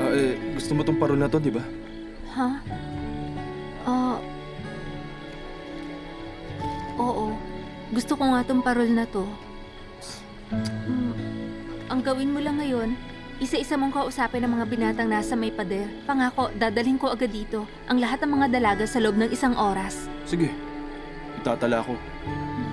Ah, eh, gusto mo tong parol na to, di ba? Ha? Ah, oo. Gusto ko nga tong parol na to. Mm, ang gawin mo lang ngayon, isa-isa mong kausapin ang mga binatang nasa may pader. Pangako, dadalhin ko agad dito ang lahat ng mga dalaga sa loob ng isang oras. Sige, itatala ko. Hmm.